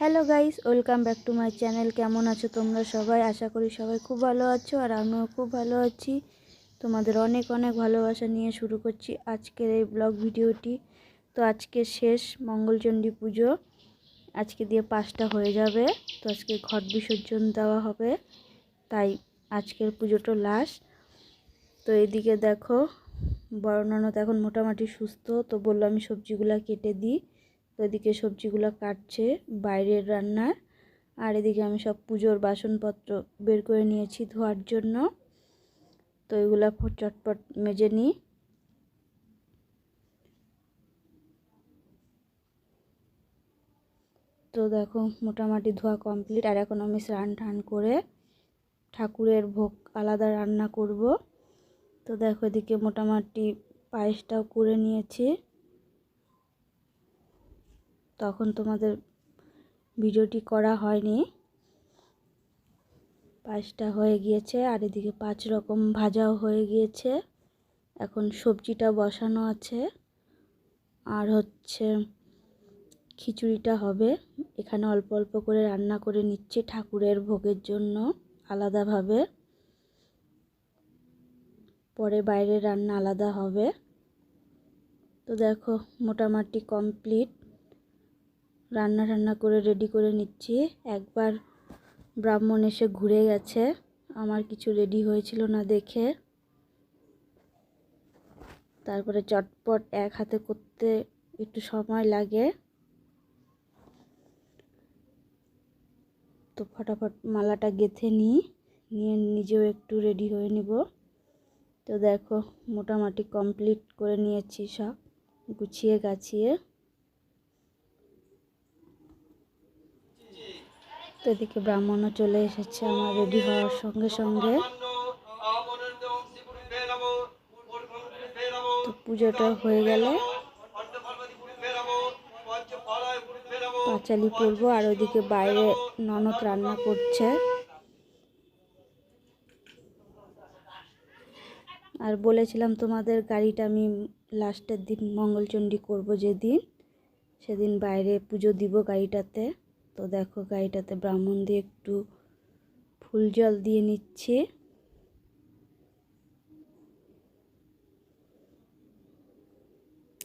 Hello guys welcome back to my channel কেমন আছো তোমরা সবাই? আশা করি সবাই খুব ভালো আছো আর আমিও খুব ভালো আছি। তোমাদের অনেক অনেক ভালোবাসা নিয়ে শুরু করছি আজকের এই ব্লগ ভিডিওটি। তো আজকে শেষ মঙ্গলচণ্ডী পুজো। আজকে দিয়ে পাঁচটা হয়ে যাবে। তো আজকে ঘট বিসর্জন দেওয়া হবে। তাই আজকের পুজোটা লাস্ট তো এদিকে দেখো, বড় ননদ এখন মোটামুটি সুস্থ। তো বলল আমি সবজিগুলো কেটে দিই। তো এদিকে সবজিগুলো কাটছে বাইরের রান্নার। আর এদিকে আমি সব পুজোর বাসনপত্র বের করে নিয়েছি ধোয়ার জন্য। তো এগুলো চটপট মেজে নিই। তো দেখো মোটামুটি ধোয়া কমপ্লিট। আর এখন আমি স্নান টান করে ঠাকুরের ভোগ আলাদা রান্না করব। তো দেখো এদিকে মোটামুটি পায়েসটাও করে নিয়েছি। তখন তোমাদের ভিডিওটি করা হয়নি। পায়েসটা হয়ে গিয়েছে আর এদিকে পাঁচ রকম ভাজাও হয়ে গিয়েছে। এখন সবজিটা বসানো আছে। আর হচ্ছে খিচুড়িটা হবে। এখানে অল্প অল্প করে রান্না করে নিচ্ছে ঠাকুরের ভোগের জন্য আলাদাভাবে। পরে বাইরের রান্না আলাদা হবে। তো দেখো মোটামুটি কমপ্লিট। রান্না টান্না করে রেডি করে নিচ্ছি। একবার ব্রাহ্মণ এসে ঘুরে গেছে। আমার কিছু রেডি হয়েছিল না দেখে। তারপরে চটপট এক হাতে করতে একটু সময় লাগে। তো ফটাফট মালাটা গেঁথে নিই। নিয়ে নিজেও একটু রেডি হয়ে নিব। তো দেখো, মোটামুটি কমপ্লিট করে নিয়েছি সব। গুছিয়ে গাছিয়ে। তো এদিকে ব্রাহ্মণও চলে এসেছে আমার রেডি হওয়ার সঙ্গে সঙ্গে। তো পুজোটা হয়ে গেলে পাঁচালি পরবো আর ওইদিকে বাইরে ননদ রান্না করছে। আর বলেছিলাম তোমাদের গাড়িটা আমি লাস্টের দিন মঙ্গলচণ্ডী করব যেদিন, সেদিন বাইরে পুজো দিব গাড়িটাতে। তো দেখো গাড়িটাতে ব্রাহ্মণ দিয়ে একটু ফুল জল দিয়ে নিচ্ছে।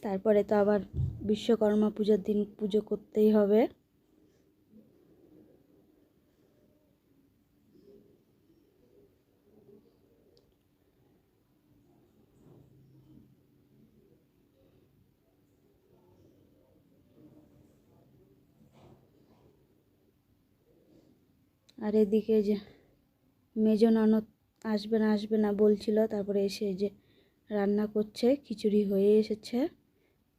তারপরে তো আবার বিশ্বকর্মা পূজার দিন পুজো করতেই হবে। আর এদিকে যে মেজো ননদ আসবে না আসবে না বলছিল। তারপরে এসে যে রান্না করছে, খিচুড়ি হয়ে এসেছে।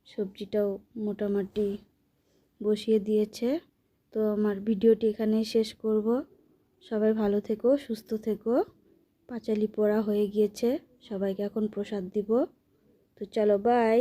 সবজিটাও মোটামুটি বসিয়ে দিয়েছে। তো আমার ভিডিওটি এখানেই শেষ করব। সবাই ভালো থেকো, সুস্থ থেকো। পাঁচালি পোড়া হয়ে গিয়েছে। সবাইকে এখন প্রসাদ দিব। তো চলো বাই